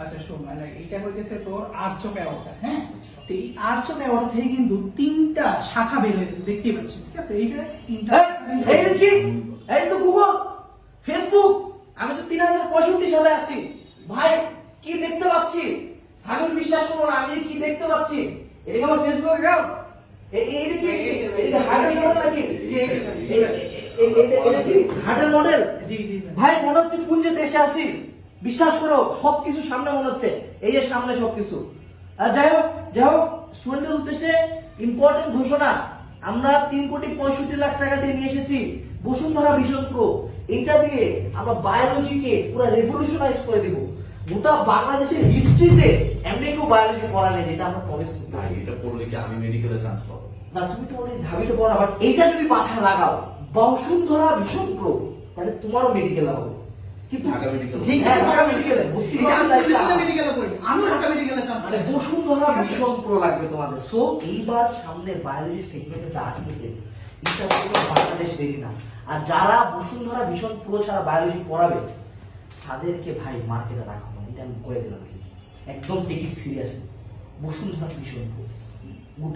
আচ্ছা শোন মানে এটা হইতেছে তোর আর্চো অ্যাওয়ার্ডটা হ্যাঁ তো এই আর্চো অ্যাওয়ার্ড থেকে কিন্তু তিনটা শাখা বের হয়েছে দেখতে পাচ্ছি ঠিক আছে এইটা তিনটা এই কি এই তো গুগল ফেসবুক আমি তো তিন হাজার পঁয়ষট্টি সালে আছি ভাই কি দেখতে পাচ্ছি সামির বিশ্বাস করব না আমি কি দেখতে পাচ্ছি এটা আমার ফেসবুক অ্যাকাউন্ট এটা কি এটা মডেল নাকি কি হার্টের মডেল জি জি ভাই মনে হচ্ছে কোন যে দেশে আছি বিশ্বাস করো সবকিছু সামনে মনে হচ্ছে। এই যে সামনে সবকিছু। যাই হোক যাই হোক স্টুডেন্টদের উদ্দেশ্যে ইম্পর্টেন্ট ঘোষণা। আমরা তিন কোটি পঁয়ষট্টি লাখ টাকা দিয়ে নিয়ে এসেছি। বসুন্ধরা ভিশন প্রো এইটা দিয়ে আমরা বায়োলজিকে পুরো রেভলিউশনাইজ করে দিব। গোটা বাংলাদেশের হিস্ট্রিতে এমনি কেউ বায়োলজি পড়া নেই যেটা আমরা প্রমিস ভাই এটা পড়লে কি আমি মেডিকেলে চান্স পাবো? না তুমি তো অলরেডি ঢাবিতে পড়া বাট এইটা যদি মাথায় লাগাও বসুন্ধরা ভীষণ প্রো তাহলে তোমারও মেডিকেল হবে। ঢাকা medical। জি ঢাকা মেডিকেলে ভর্তি এই যে আমি হওয়ার ঢাকা দায়িত্ব মেডিকেলে পড়ি আমিও ঢাকা মেডিকেলে চান্স বসুন্ধরা ভীষণ প্রো লাগবে তোমাদের। সো এইবার সামনে বায়োলজি সেগমেন্টে যা আসতেছে এটা পুরো বাংলাদেশ রেডি না আর যারা বসুন্ধরা ভীষণ প্রো ছাড়া বায়োলজি পড়াবে তাদেরকে ভাই মার্কেটে রাখা হবে এটা আমি করে দিলাম। একদম টিকিট সিরিয়াস বসুন্ধরা ভীষণ প্রো গুড